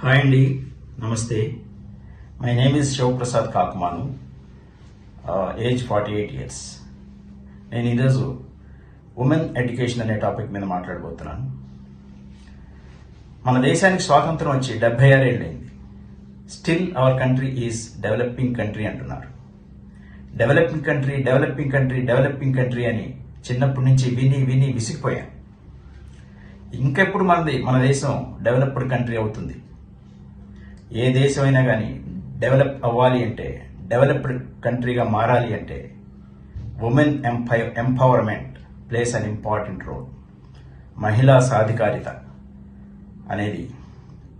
Hi అండి నమస్తే. My name is Shivaprasad Kakumanu age forty eight years నేను ఈరోజు ఉమెన్ ఎడ్యుకేషన్ అనే టాపిక్ మీద మాట్లాడబోతున్నాను. మన దేశానికి స్వాతంత్రం వచ్చి డెబ్బై ఆరేళ్ళైంది still our country is developing country అంటున్నారు. Developing country developing country developing country అని చిన్నప్పటి నుంచి విని విని విసిగిపోయాను ఇంకెప్పుడు మనది మన దేశం డెవలప్డ్ కంట్రీ అవుతుంది. ఏ దేశమైనా కానీ డెవలప్ అవ్వాలి అంటే డెవలప్డ్ కంట్రీగా మారాలి అంటే women ఎంపై empowerment plays an important role మహిళా సాధికారిత అనేది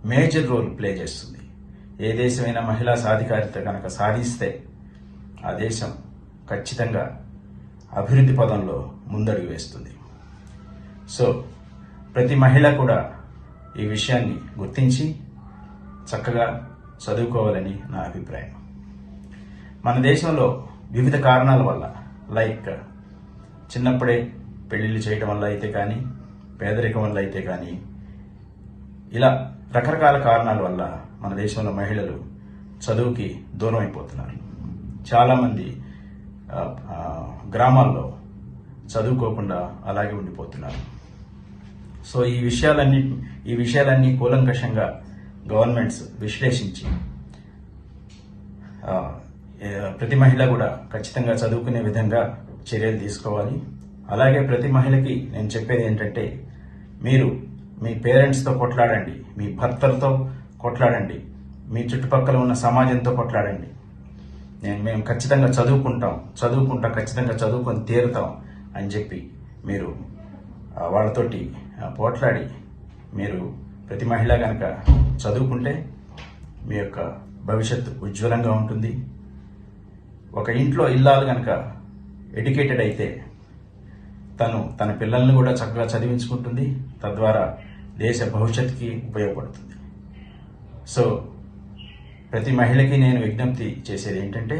మేజర్ రోల్ ప్లే చేస్తుంది. ఏ దేశమైనా మహిళా సాధికారిత కనుక సాధిస్తే ఆ దేశం ఖచ్చితంగా అభివృద్ధి పదంలో ముందడుగు వేస్తుంది. సో ప్రతి మహిళ కూడా ఈ విషయాన్ని గుర్తించి చక్కగా చదువుకోవాలని నా అభిప్రాయం. మన దేశంలో వివిధ కారణాల వల్ల లైక్ చిన్నప్పుడే పెళ్ళిళ్ళు చేయటం వల్ల అయితే కానీ పేదరికం వల్ల అయితే కానీ ఇలా రకరకాల కారణాల వల్ల మన దేశంలో మహిళలు చదువుకి దూరం అయిపోతున్నారు. చాలామంది గ్రామాల్లో చదువుకోకుండా అలాగే ఉండిపోతున్నారు. సో ఈ విషయాలన్నీ ఈ విషయాలన్నీ కూలంకషంగా గవర్నమెంట్స్ విశ్లేషించి ప్రతి మహిళ కూడా ఖచ్చితంగా చదువుకునే విధంగా చర్యలు తీసుకోవాలి. అలాగే ప్రతి మహిళకి నేను చెప్పేది ఏంటంటే మీరు మీ పేరెంట్స్తో కొట్లాడండి మీ భర్తలతో కొట్లాడండి మీ చుట్టుపక్కల ఉన్న సమాజంతో కొట్లాడండి. నేను మేము ఖచ్చితంగా చదువుకుంటాం చదువుకుంటాం ఖచ్చితంగా చదువుకొని తీరుతాం అని చెప్పి మీరు వాళ్ళతోటి పోట్లాడి మీరు ప్రతి మహిళ కనుక చదువుకుంటే మీ యొక్క భవిష్యత్తు ఉజ్వలంగా ఉంటుంది. ఒక ఇంట్లో ఇల్లాలు కనుక ఎడ్యుకేటెడ్ అయితే తను తన పిల్లల్ని కూడా చక్కగా చదివించుకుంటుంది. తద్వారా దేశ భవిష్యత్తుకి ఉపయోగపడుతుంది. సో ప్రతి మహిళకి నేను విజ్ఞప్తి చేసేది ఏంటంటే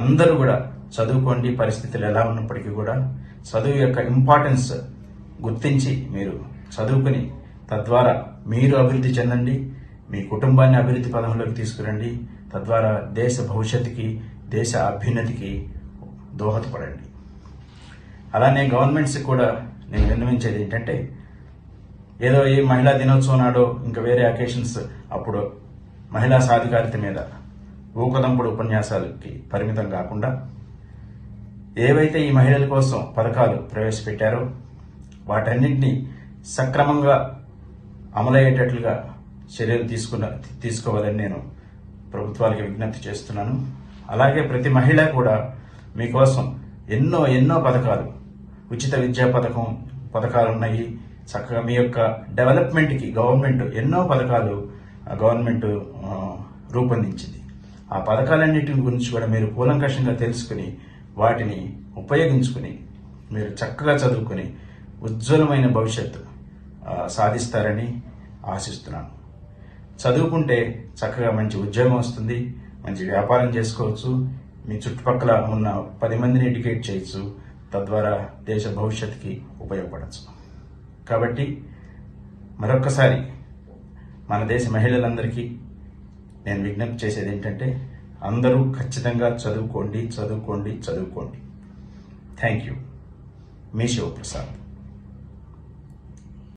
అందరూ కూడా చదువుకోండి పరిస్థితులు ఎలా ఉన్నప్పటికీ కూడా చదువు యొక్క ఇంపార్టెన్స్ గుర్తించి మీరు చదువుకుని తద్వారా మీరు అభివృద్ధి చెందండి మీ కుటుంబాన్ని అభివృద్ధి పదంలోకి తీసుకురండి తద్వారా దేశ భవిష్యత్తుకి దేశ అభ్యున్నతికి దోహదపడండి. అలానే గవర్నమెంట్స్ కూడా నేను విన్నవించేది ఏంటంటే ఏదో ఈ మహిళా దినోత్సవం నాడో ఇంకా వేరే అకేషన్స్ అప్పుడు మహిళా సాధికారిత మీద ఊకదంపుడు ఉపన్యాసాలకి పరిమితం కాకుండా ఏవైతే ఈ మహిళల కోసం పథకాలు ప్రవేశపెట్టారో వాటన్నింటినీ సక్రమంగా అమలయ్యేటట్లుగా చర్యలు తీసుకున్న తీసుకోవాలని నేను ప్రభుత్వాలకి విజ్ఞప్తి చేస్తున్నాను. అలాగే ప్రతి మహిళ కూడా మీకోసం ఎన్నో ఎన్నో పథకాలు ఉచిత విద్యా పథకం పథకాలు ఉన్నాయి. చక్కగా మీ యొక్క డెవలప్మెంట్కి గవర్నమెంట్ ఎన్నో పథకాలు ఆ, గవర్నమెంట్ రూపొందించింది. ఆ పథకాలన్నిటి గురించి కూడా మీరు కూలంకషంగా తెలుసుకుని వాటిని ఉపయోగించుకుని మీరు చక్కగా చదువుకుని ఉజ్వలమైన భవిష్యత్తు సాధిస్తారని ఆశిస్తున్నాను. చదువుకుంటే చక్కగా మంచి ఉద్యోగం వస్తుంది మంచి వ్యాపారం చేసుకోవచ్చు మీ చుట్టుపక్కల ఉన్న పది మందిని ఎడ్యుకేట్ చేయొచ్చు తద్వారా దేశ భవిష్యత్తుకి ఉపయోగపడచ్చు. కాబట్టి మరొక్కసారి మన దేశ మహిళలందరికీ నేను విజ్ఞప్తి చేసేది ఏంటంటే అందరూ ఖచ్చితంగా చదువుకోండి చదువుకోండి చదువుకోండి. Thank you. మీ శివప్రసాద్.